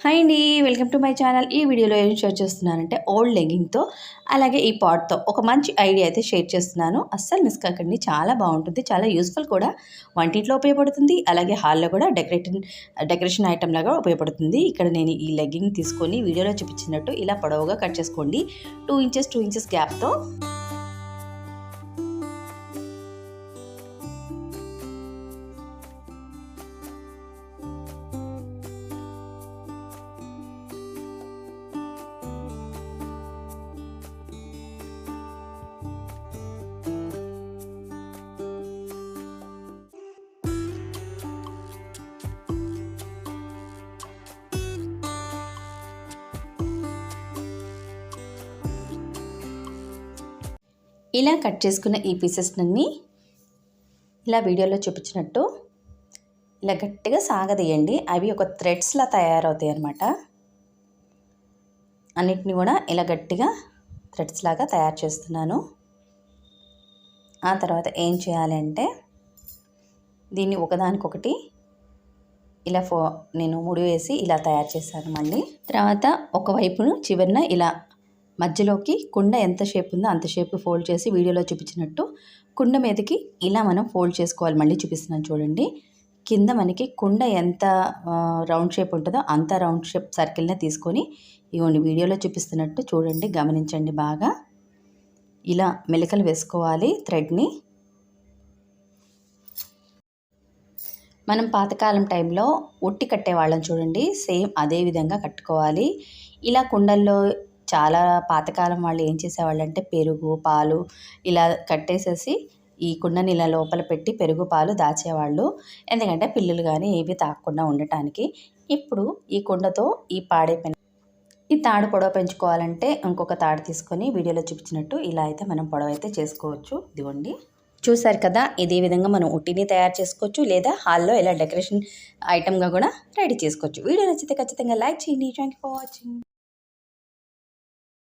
Hi అండి welcome to my channel. ఈ వీడియోలో ఏం షేర్ చేస్తున్నానంటే ఓల్డ్ లెగ్గింగ్తో అలాగే ఈ పాట్తో ఒక మంచి ఐడియా అయితే షేర్ చేస్తున్నాను. అస్సలు మిస్ కాకండి చాలా బాగుంటుంది చాలా యూస్ఫుల్ కూడా. వంటింట్లో ఉపయోగపడుతుంది అలాగే హాల్లో కూడా డెకరేటింగ్ డెకరేషన్ ఐటమ్ లాగా ఉపయోగపడుతుంది. ఇక్కడ నేను ఈ లెగ్గింగ్ తీసుకొని వీడియోలో చూపించినట్టు ఇలా పొడవుగా కట్ చేసుకోండి. టూ ఇంచెస్ టూ ఇంచెస్ గ్యాప్తో. ఇలా కట్ చేసుకున్న ఈ పీసెస్నన్నీ ఇలా వీడియోలో చూపించినట్టు ఇలా గట్టిగా సాగదీయండి. అవి ఒక థ్రెడ్స్లా తయారవుతాయి అన్నమాట. అన్నిటిని కూడా ఇలా గట్టిగా థ్రెడ్స్ లాగా తయారు చేస్తున్నాను. ఆ తర్వాత ఏం చేయాలి అంటే దీన్ని ఒకదానికొకటి ఇలా ఫో నేను ముడి వేసి ఇలా తయారు చేశాను మళ్ళీ. తర్వాత ఒకవైపును చివరిన ఇలా మధ్యలోకి కుండ ఎంత షేప్ ఉందో అంత షేప్ ఫోల్డ్ చేసి వీడియోలో చూపించినట్టు కుండ మీదకి ఇలా మనం ఫోల్డ్ చేసుకోవాలి. మళ్ళీ చూపిస్తున్నాను చూడండి. కింద మనకి కుండ ఎంత రౌండ్ షేప్ ఉంటుందో అంత రౌండ్ షేప్ సర్కిల్నే తీసుకొని ఇవ్వండి వీడియోలో చూపిస్తున్నట్టు చూడండి. గమనించండి బాగా. ఇలా మెలికలు వేసుకోవాలి థ్రెడ్ని మనం పాతకాలం టైంలో ఒట్టి కట్టేవాళ్ళని చూడండి. సేమ్ అదే విధంగా కట్టుకోవాలి. ఇలా కుండల్లో చాలా పాతకాలం వాళ్ళు ఏం చేసేవాళ్ళు అంటే పెరుగు పాలు ఇలా కట్టేసేసి ఈ కుండని ఇలా లోపల పెట్టి పెరుగు పాలు దాచేవాళ్ళు. ఎందుకంటే పిల్లలు కానీ ఏవి తాకకుండా ఉండటానికి ఇప్పుడు ఈ కుండతో ఈ పాడైపోయిన ఈ తాడు పొడవ పెంచుకోవాలంటే ఇంకొక తాడు తీసుకొని వీడియోలో చూపించినట్టు ఇలా అయితే మనం పొడవ అయితే చేసుకోవచ్చు. ఇదిగోండి. చూసారు కదా ఇదే విధంగా మనం ఉట్టిని తయారు చేసుకోవచ్చు లేదా హాల్లో ఇలా డెకరేషన్ ఐటమ్గా కూడా రెడీ చేసుకోవచ్చు. వీడియో నచ్చితే ఖచ్చితంగా లైక్ చేయండి. Thank you for watching.